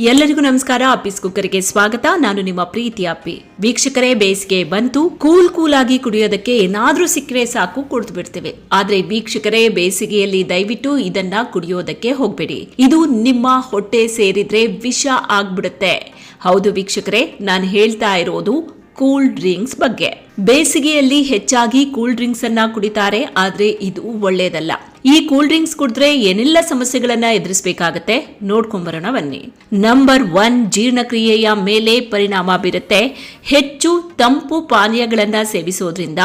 ಎಲ್ಲರಿಗೂ ನಮಸ್ಕಾರ. ಅಪ್ಪಿಸ್ ಕುಕ್ಕರ್ಗೆ ಸ್ವಾಗತ. ನಾನು ನಿಮ್ಮ ಪ್ರೀತಿ ಅಪ್ಪಿ ವೀಕ್ಷಕರೇ, ಬೇಸಿಗೆ ಬಂತು. ಕೂಲ್ ಕೂಲ್ ಆಗಿ ಕುಡಿಯೋದಕ್ಕೆ ಏನಾದ್ರೂ ಸಿಕ್ಕರೆ ಸಾಕು, ಕುಡಿದು ಬಿಡ್ತೇವೆ. ಆದ್ರೆ ವೀಕ್ಷಕರೇ, ಬೇಸಿಗೆಯಲ್ಲಿ ದಯವಿಟ್ಟು ಇದನ್ನ ಕುಡಿಯೋದಕ್ಕೆ ಹೋಗ್ಬೇಡಿ. ಇದು ನಿಮ್ಮ ಹೊಟ್ಟೆ ಸೇರಿದ್ರೆ ವಿಷ ಆಗ್ಬಿಡುತ್ತೆ. ಹೌದು ವೀಕ್ಷಕರೇ, ನಾನು ಹೇಳ್ತಾ ಇರೋದು ಕೂಲ್ ಡ್ರಿಂಕ್ಸ್ ಬಗ್ಗೆ. ಬೇಸಿಗೆಯಲ್ಲಿ ಹೆಚ್ಚಾಗಿ ಕೂಲ್ ಡ್ರಿಂಕ್ಸ್ ಅನ್ನ ಕುಡಿತಾರೆ, ಆದ್ರೆ ಇದು ಒಳ್ಳೇದಲ್ಲ. ಈ ಕೂಲ್ ಡ್ರಿಂಕ್ಸ್ ಕುಡಿದ್ರೆ ಏನೆಲ್ಲ ಸಮಸ್ಯೆಗಳನ್ನ ಎದುರಿಸಬೇಕಾಗತ್ತೆ? ನೋಡ್ಕೊಂಬರೋಣ ಬನ್ನಿ. ನಂಬರ್ ಒನ್ ಜೀರ್ಣಕ್ರಿಯೆಯ ಮೇಲೆ ಪರಿಣಾಮ ಬೀರುತ್ತೆ. ಹೆಚ್ಚು ತಂಪು ಪಾನೀಯಗಳನ್ನ ಸೇವಿಸೋದ್ರಿಂದ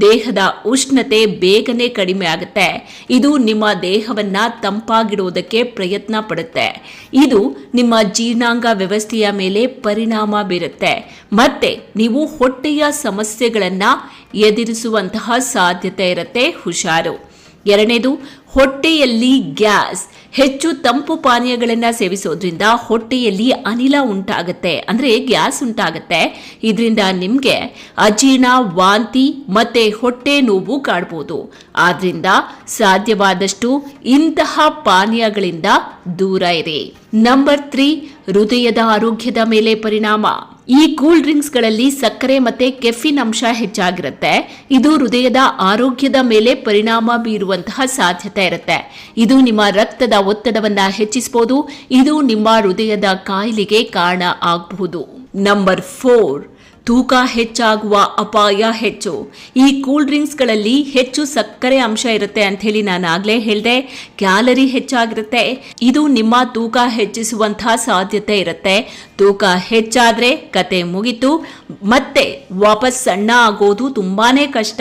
ದೇಹದ ಉಷ್ಣತೆ ಬೇಗನೆ ಕಡಿಮೆ ಆಗುತ್ತೆ. ಇದು ನಿಮ್ಮ ದೇಹವನ್ನ ತಂಪಾಗಿಡೋದಕ್ಕೆ ಪ್ರಯತ್ನ ಪಡುತ್ತೆ. ಇದು ನಿಮ್ಮ ಜೀರ್ಣಾಂಗ ವ್ಯವಸ್ಥೆಯ ಮೇಲೆ ಪರಿಣಾಮ ಬೀರುತ್ತೆ. ಮತ್ತೆ ನೀವು ಹೊಟ್ಟೆಯ ಸಮಸ್ಯೆಗಳನ್ನ ಎದುರಿಸುವಂತಹ ಸಾಧ್ಯತೆ ಇರುತ್ತೆ. ಹುಷಾರು. ಎರಡನೇದು, ಹೊಟ್ಟೆಯಲ್ಲಿ ಗ್ಯಾಸ್. ಹೆಚ್ಚು ತಂಪು ಪಾನೀಯಗಳನ್ನು ಸೇವಿಸೋದ್ರಿಂದ ಹೊಟ್ಟೆಯಲ್ಲಿ ಅನಿಲ ಉಂಟಾಗುತ್ತೆ. ಅಂದರೆ ಗ್ಯಾಸ್ ಉಂಟಾಗುತ್ತೆ. ಇದರಿಂದ ನಿಮಗೆ ಅಜೀರ್ಣ, ವಾಂತಿ ಮತ್ತು ಹೊಟ್ಟೆ ನೋವು ಕಾಡ್ಬೋದು. ಆದ್ದರಿಂದ ಸಾಧ್ಯವಾದಷ್ಟು ಇಂತಹ ಪಾನೀಯಗಳಿಂದ ದೂರ ಇರಿ. ನಂಬರ್ ತ್ರೀ ಹೃದಯದ ಆರೋಗ್ಯದ ಮೇಲೆ ಪರಿಣಾಮ. ಈ ಕೂಲ್ ಡ್ರಿಂಕ್ಸ್ಗಳಲ್ಲಿ ಸಕ್ಕರೆ ಮತ್ತೆ ಕೆಫಿನ್ ಅಂಶ ಹೆಚ್ಚಾಗಿರುತ್ತೆ. ಇದು ಹೃದಯದ ಆರೋಗ್ಯದ ಮೇಲೆ ಪರಿಣಾಮ ಬೀರುವಂತಹ ಸಾಧ್ಯತೆ ಇರುತ್ತೆ. ಇದು ನಿಮ್ಮ ರಕ್ತದ ಒತ್ತಡವನ್ನ ಹೆಚ್ಚಿಸಬಹುದು ಇದು ನಿಮ್ಮ ಹೃದಯದ ಕಾಯಿಲೆಗೆ ಕಾರಣ ಆಗಬಹುದು. ನಂಬರ್ ಫೋರ್ ತೂಕ ಹೆಚ್ಚಾಗುವ ಅಪಾಯ ಹೆಚ್ಚು. ಈ ಕೂಲ್ ಡ್ರಿಂಕ್ಸ್ಗಳಲ್ಲಿ ಹೆಚ್ಚು ಸಕ್ಕರೆ ಅಂಶ ಇರುತ್ತೆ ಅಂತ ಹೇಳಿ ನಾನು ಆಗಲೇ ಹೇಳಿದೆ. ಕ್ಯಾಲರಿ ಹೆಚ್ಚಾಗಿರುತ್ತೆ. ಇದು ನಿಮ್ಮ ತೂಕ ಹೆಚ್ಚಿಸುವಂತಹ ಸಾಧ್ಯತೆ ಇರುತ್ತೆ. ತೂಕ ಹೆಚ್ಚಾದ್ರೆ ಕತೆ ಮುಗಿತು. ಮತ್ತೆ ವಾಪಸ್ ಸಣ್ಣ ಆಗೋದು ತುಂಬಾನೇ ಕಷ್ಟ.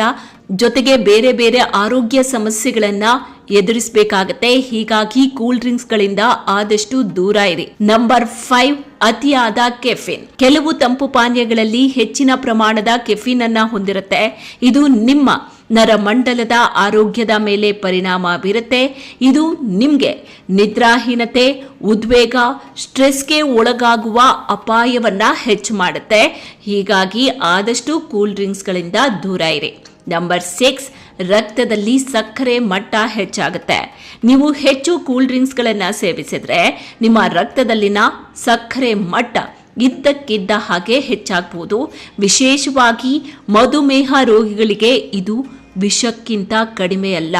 ಜೊತೆಗೆ ಬೇರೆ ಬೇರೆ ಆರೋಗ್ಯ ಸಮಸ್ಯೆಗಳನ್ನು ಎದುರಿಸಬೇಕಾಗತ್ತೆ. ಹೀಗಾಗಿ ಕೂಲ್ ಡ್ರಿಂಕ್ಸ್ ಗಳಿಂದ ಆದಷ್ಟು ದೂರ ಇರಿ. ನಂಬರ್ ಫೈವ್ ಅತಿಯಾದ ಕೆಫಿನ್. ಕೆಲವು ತಂಪು ಪಾನೀಯಗಳಲ್ಲಿ ಹೆಚ್ಚಿನ ಪ್ರಮಾಣದ ಕೆಫಿನ್ ಅನ್ನ ಹೊಂದಿರುತ್ತೆ. ಇದು ನಿಮ್ಮ ನರಮಂಡಲದ ಆರೋಗ್ಯದ ಮೇಲೆ ಪರಿಣಾಮ ಬೀರುತ್ತೆ. ಇದು ನಿಮಗೆ ನಿದ್ರಾಹೀನತೆ, ಉದ್ವೇಗ, ಸ್ಟ್ರೆಸ್ಗೆ ಒಳಗಾಗುವ ಅಪಾಯವನ್ನ ಹೆಚ್ಚು ಮಾಡುತ್ತೆ. ಹೀಗಾಗಿ ಆದಷ್ಟು ಕೂಲ್ ಡ್ರಿಂಕ್ಸ್ಗಳಿಂದ ದೂರ ಇರಿ. ನಂಬರ್ ಸಿಕ್ಸ್ ರಕ್ತದಲ್ಲಿ ಸಕ್ಕರೆ ಮಟ್ಟ ಹೆಚ್ಚಾಗುತ್ತೆ. ನೀವು ಹೆಚ್ಚು ಕೂಲ್ ಡ್ರಿಂಕ್ಸ್ಗಳನ್ನು ಸೇವಿಸಿದ್ರೆ ನಿಮ್ಮ ರಕ್ತದಲ್ಲಿನ ಸಕ್ಕರೆ ಮಟ್ಟ ಇದ್ದಕ್ಕಿದ್ದ ಹಾಗೆ ಹೆಚ್ಚಾಗಬಹುದು ವಿಶೇಷವಾಗಿ ಮಧುಮೇಹ ರೋಗಿಗಳಿಗೆ ಇದು ವಿಷಕ್ಕಿಂತ ಕಡಿಮೆ ಅಲ್ಲ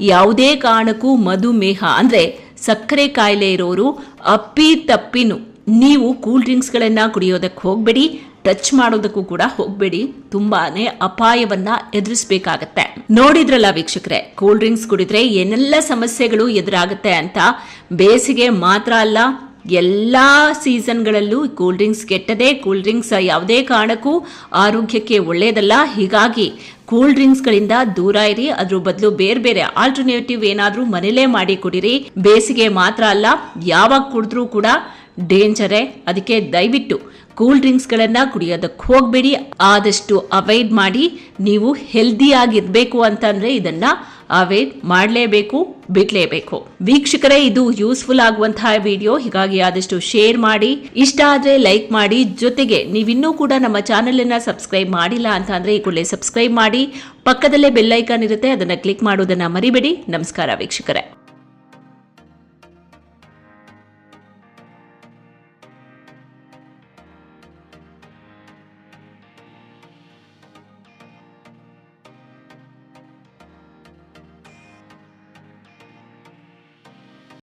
ಯಾವುದೇ ಕಾರಣಕ್ಕೂ ಮಧುಮೇಹ ಅಂದ್ರೆ ಸಕ್ಕರೆ ಕಾಯಿಲೆ ಇರೋರು ಅಪ್ಪಿ ತಪ್ಪಿನು. ನೀವು ಕೂಲ್ ಡ್ರಿಂಕ್ಸ್ಗಳನ್ನು ಕುಡಿಯೋದಕ್ಕೆ ಹೋಗಬೇಡಿ. ಟಚ್ ಮಾಡೋದಕ್ಕೂ ಕೂಡ ಹೋಗಬೇಡಿ. ತುಂಬಾನೇ ಅಪಾಯವನ್ನ ಎದುರಿಸಬೇಕಾಗತ್ತೆ. ನೋಡಿದ್ರಲ್ಲ ವೀಕ್ಷಕರೇ, ಕೂಲ್ ಡ್ರಿಂಕ್ಸ್ ಕುಡಿದ್ರೆ ಏನೆಲ್ಲ ಸಮಸ್ಯೆಗಳು ಎದುರಾಗುತ್ತೆ ಅಂತ ಬೇಸಿಗೆ ಮಾತ್ರ ಅಲ್ಲ, ಎಲ್ಲಾ ಸೀಸನ್ಗಳಲ್ಲೂ ಕೂಲ್ ಡ್ರಿಂಕ್ಸ್ ಕೆಟ್ಟದೇ, ಕೂಲ್ ಡ್ರಿಂಕ್ಸ್ ಯಾವುದೇ ಕಾರಣಕ್ಕೂ ಆರೋಗ್ಯಕ್ಕೆ ಒಳ್ಳೆಯದಲ್ಲ ಹೀಗಾಗಿ ಕೂಲ್ ಡ್ರಿಂಕ್ಸ್ಗಳಿಂದ ದೂರ ಇರಿ, ಅದ್ರ ಬದಲು ಬೇರೆ ಬೇರೆ ಆಲ್ಟರ್ನೇಟಿವ್ ಏನಾದರೂ ಮನೇಲೇ ಮಾಡಿ ಕುಡಿರಿ. ಬೇಸಿಗೆ ಮಾತ್ರ ಅಲ್ಲ, ಯಾವಾಗ ಕುಡಿದ್ರೂ ಕೂಡ ಡೇಂಜರೇ. ಅದಕ್ಕೆ ದಯವಿಟ್ಟು ಕೂಲ್ ಡ್ರಿಂಕ್ಸ್ಗಳನ್ನು ಕುಡಿಯೋದಕ್ಕೆ ಹೋಗಬೇಡಿ. ಆದಷ್ಟು ಅವಾಯ್ಡ್ ಮಾಡಿ, ನೀವು ಹೆಲ್ದಿಯಾಗಿರಬೇಕು ಅಂತಂದರೆ ಇದನ್ನು ಅವಾಯ್ಡ್ ಮಾಡಲೇಬೇಕು, ಬಿಡಲೇಬೇಕು. ವೀಕ್ಷಕರೇ, ಇದು ಯೂಸ್ಫುಲ್ ಆಗುವಂತಹ ವಿಡಿಯೋ. ಹೀಗಾಗಿ ಆದಷ್ಟು ಶೇರ್ ಮಾಡಿ, ಇಷ್ಟ ಆದರೆ ಲೈಕ್ ಮಾಡಿ. ಜೊತೆಗೆ ನೀವಿನ್ನೂ ಕೂಡ ನಮ್ಮ ಚಾನೆಲ್ ಅನ್ನ ಸಬ್ಸ್ಕ್ರೈಬ್ ಮಾಡಿಲ್ಲ ಅಂತ ಅಂದ್ರೆ ಈ ಕೂಡಲೇ ಸಬ್ಸ್ಕ್ರೈಬ್ ಮಾಡಿ. ಪಕ್ಕದಲ್ಲೇ ಬೆಲ್ ಐಕಾನ್ ಇರುತ್ತೆ, ಅದನ್ನ ಕ್ಲಿಕ್ ಮಾಡೋದನ್ನು ಮರಿಬೇಡಿ. ನಮಸ್ಕಾರ ವೀಕ್ಷಕರೇ.